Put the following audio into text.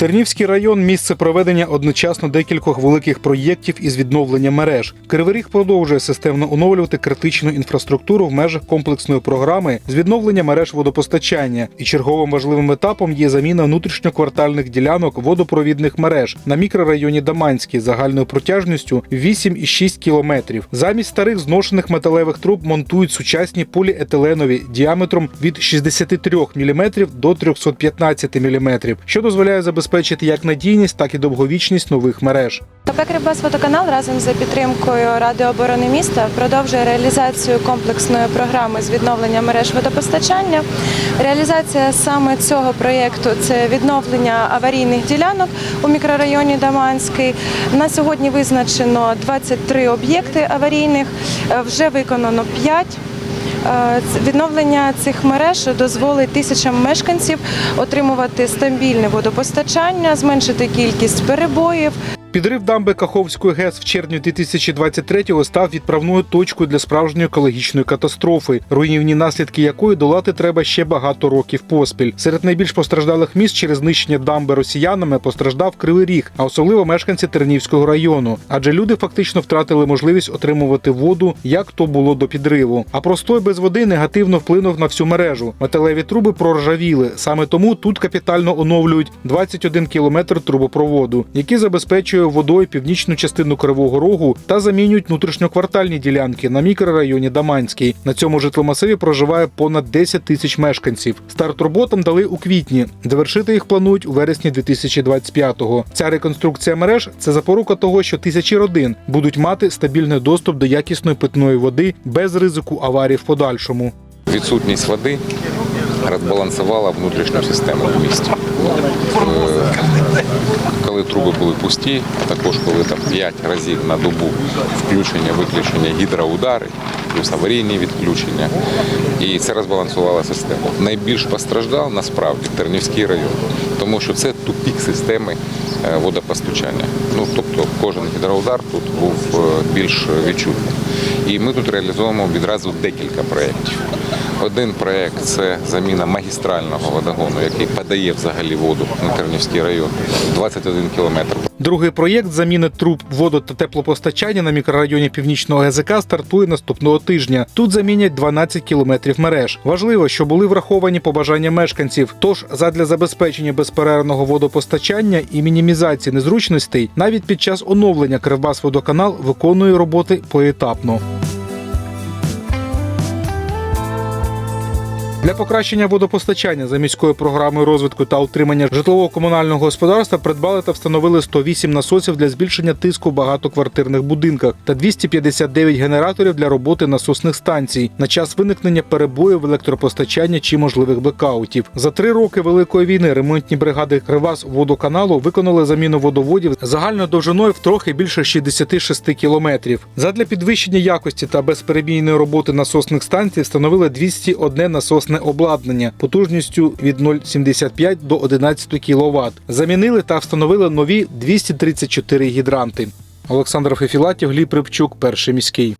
Тернівський район місце проведення одночасно декількох великих проєктів із відновлення мереж. Кривий продовжує системно оновлювати критичну інфраструктуру в межах комплексної програми з відновлення мереж водопостачання. І черговим важливим етапом є заміна внутрішньоквартальних ділянок водопровідних мереж на мікрорайоні Даманський загальною протяжністю 8,6 кілометрів. Замість старих зношених металевих труб монтують сучасні поліетиленові діаметром від 63 мм до 315 мм, що дозволяє забезпечити як надійність, так і довговічність нових мереж. КП «Кривбасводоканал» разом за підтримкою Ради оборони міста продовжує реалізацію комплексної програми з відновлення мереж водопостачання. Реалізація саме цього проєкту це відновлення аварійних ділянок у мікрорайоні Даманський. На сьогодні визначено 23 об'єкти аварійних, е, вже виконано 5. Е, Відновлення цих мереж дозволить тисячам мешканців отримувати стабільне водопостачання, зменшити кількість перебоїв. Підрив дамби Каховської ГЕС в червні 2023-го став відправною точкою для справжньої екологічної катастрофи, руйнівні наслідки якої долати треба ще багато років поспіль. Серед найбільш постраждалих міст через знищення дамби росіянами постраждав Кривий Ріг, а особливо мешканці Тернівського району. Адже люди фактично втратили можливість отримувати воду, як то було до підриву. А простой без води негативно вплинув на всю мережу. Металеві труби проржавіли. Саме тому тут капітально оновлюють 21 кілометр трубопроводу, який забезпечує водою північну частину Кривого Рогу та замінюють внутрішньоквартальні ділянки на мікрорайоні Даманський. На цьому житломасиві проживає понад 10 тисяч мешканців. Старт роботам дали у квітні. Завершити їх планують у вересні 2025-го. Ця реконструкція мереж це запорука того, що тисячі родин будуть мати стабільний доступ до якісної питної води без ризику аварій в подальшому. Відсутність води розбалансувала внутрішню систему в місті. Коли труби були пусті, а також коли там 5 разів на добу включення, виключення гідроудари, плюс аварійні відключення, і це розбалансувало систему. Найбільш постраждав насправді Тернівський район, тому що це тупік системи е, водопостачання. Ну тобто кожен гідроудар тут був е, більш відчутний. І ми тут реалізуємо відразу декілька проєктів. Один проєкт це заміна магістрального водогону, який подає взагалі воду на Тернівський район 21 кілометр. Другий проєкт заміни труб воду та теплопостачання на мікрорайоні Північного ГЗК стартує наступного тижня. Тут замінять 12 кілометрів мереж. Важливо, що були враховані побажання мешканців. Тож, задля забезпечення безперервного водопостачання і мінімізації незручностей, навіть під час оновлення Кривбасводоканал виконує роботи поетапно. Для покращення водопостачання за міською програмою розвитку та утримання житлово-комунального господарства придбали та встановили 108 насосів для збільшення тиску в багатоквартирних будинках та 259 генераторів для роботи насосних станцій на час виникнення перебоїв в електропостачанні чи можливих блекаутів. За три роки великої війни ремонтні бригади Кривас водоканалу виконали заміну водоводів загальною довжиною в трохи більше 66 кілометрів. Задля підвищення якості та безперебійної роботи насосних станцій встановили 201 насосне обладнання потужністю від 0,75 до 11 кВт. Замінили та встановили нові 234 гідранти. Олександр Фефілатів, Гліб Рибчук, перший міський.